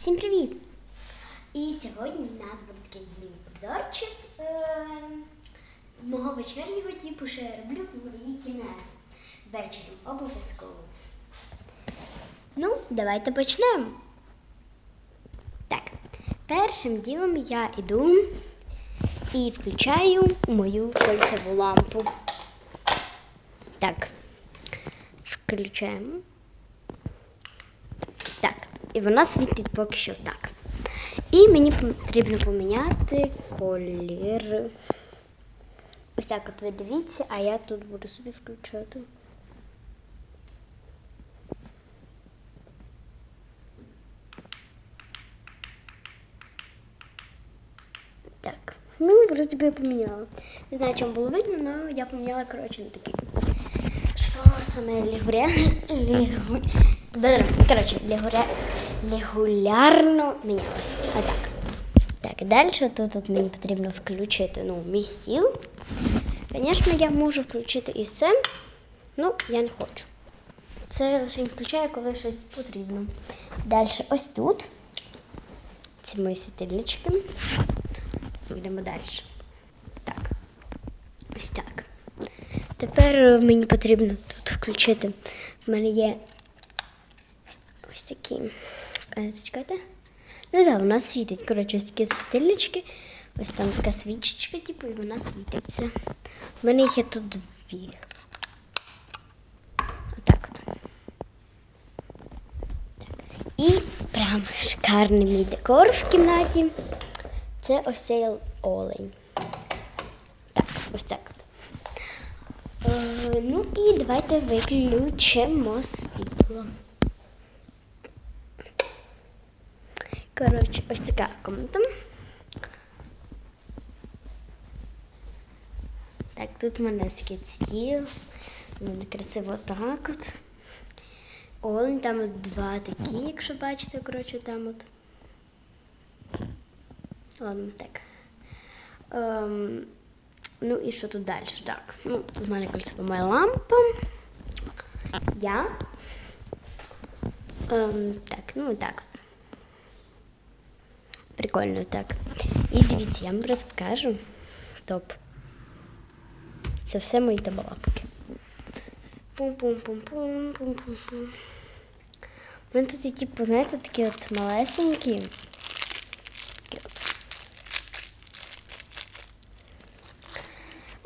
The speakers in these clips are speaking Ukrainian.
Всім привіт! І сьогодні в нас буде такий міні-обзорчик е- мого вечірнього типу, що я роблю в моїй кімнаті. Ввечері обов'язково. Ну, давайте почнемо. Так, першим ділом я йду і включаю мою кольцеву лампу. Так, включаємо. І вона світить поки що так. І мені потрібно поміняти колір. Ось так от ви дивіться, а я тут буду собі включати. Так, ну, вроді би я поміняла. Не знаю, чому було видно, але я поміняла, коротше, на такий. Що саме лігуря... Лігу... Коротше, лігуря... регулярно мінялося. А так. Так, далі тут, тут мені потрібно включити ну, мій стіл. Звісно, я можу включити і це, ну, я не хочу. Це лише включаю, коли щось потрібно. Далі ось тут. Ці мої світильнички. Йдемо далі. Так. Ось так. Тепер мені потрібно тут включити. В мене є ось такі. Зачекайте. Ну так, вона світить. Коротше, ось такі світильнички. Ось там така свічечка, типу, і вона світиться. У мене їх є тут дві. Отак от. І прям шикарний мій декор в кімнаті. Це ось цей олень. Так, ось так. Е, ну і давайте виключимо світло. Коротше, ось така комната. Так, тут у мене стіл. Воно красиво так от. Олень, там от два такі, якщо бачите, коротше, там от. Ладно, так. Ем, ну і що тут далі? Так. Ну, тут в мене кольцева моя лампа. Я. Ем, так, ну і так от. Прикольно так. І дивіться, я вам зараз покажу. Топ. Це все мої табалапки. Пум-пум-пум-пум, пум-пум-пум. У мене тут типу, знаєте, такі от малесенькі.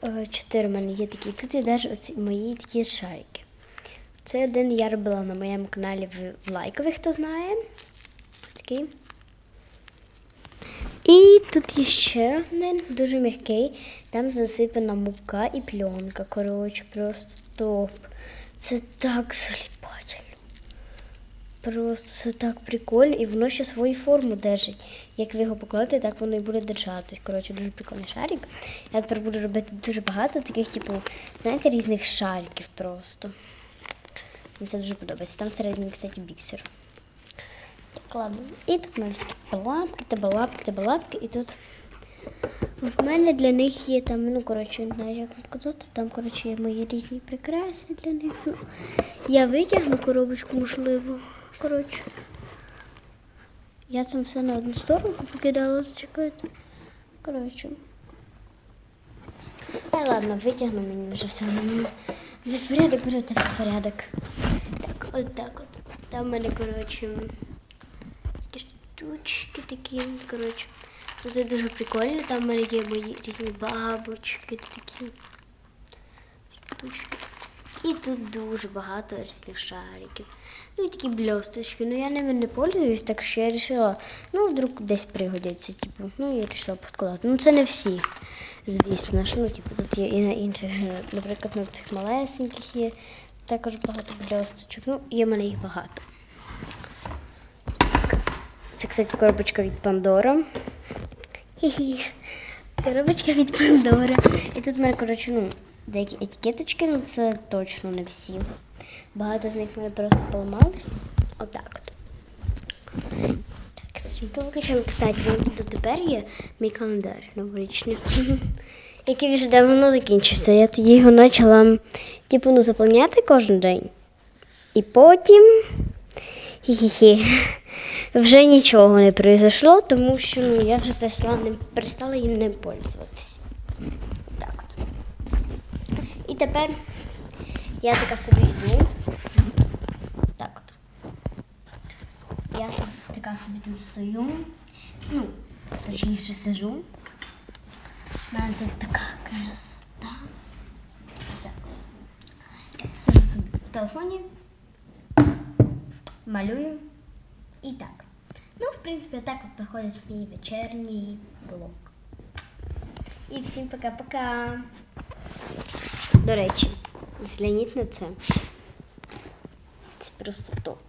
Е, Чотири в мене є такі. Тут є навіть оці мої такі шарики. Це один я робила на моєму каналі в, лайкові, хто знає. Такий. І тут є ще один дуже м'який. Там засипана мука і пленка. Коротше, просто топ. Це так заліпательно. Просто це так прикольно, і воно ще свою форму держить. Як ви його покладете, так воно і буде держатись. Коротше, дуже прикольний шарик. Я тепер буду робити дуже багато таких, типу, знаєте, різних шариків просто. Мені це дуже подобається. Там всередині, кстати, біксер. Так. І тут маємо всякі балапки, та балапки, та балапки, і тут в мене для них є там, ну, коротше, не знаю, як вам казати, там, коротше, є мої різні прикраси для них. Ну, я витягну коробочку, можливо. Коротше. Я це все на одну сторону покидала, зачекайте. Коротше. Та ладно, витягну мені вже все. Ну, Безпорядок та безпорядок. Так, от так от. Там в мене, коротше, штучки такі, коротше. Тут є дуже прикольно, там в мене є мої різні бабочки такі. Штучки. І тут дуже багато різних шариків. Ну і такі блісточки. Ну я ними не пользуюсь, так що я вирішила, ну вдруг десь пригодиться, типу. Ну я вирішила поскладати. Ну це не всі, звісно ж. Ну, типу, тут є і на інших, е, наприклад, на цих малесеньких є також багато блісточок. Ну, є в мене їх багато. Це, кстати, коробочка від Пандора. Хі-хі. Коробочка від Пандора. І тут в мене, коротше, ну, деякі етикеточки, ну це точно не всі. Багато з них мене просто поламались. Отак от. Так, світло виключаємо. Кстати, вон тут тепер є мій календар новорічний. Який вже давно закінчився. Я тоді його почала, типу, ну, заповняти кожен день. І потім. Хі-хі-хі. вже нічого не произошло, тому що ну, я вже перестала, ним, перестала їм ним пользуватися. Так от. І тепер я така собі йду. Так от. Я така собі тут стою. Ну, точніше сижу. У мене тут така красота. Так. Сижу тут в телефоні, малюю і так. Ну, в принципі, так от проходить мій вечірній блог. І всім пока-пока. До речі, згляніть на це. Це просто топ.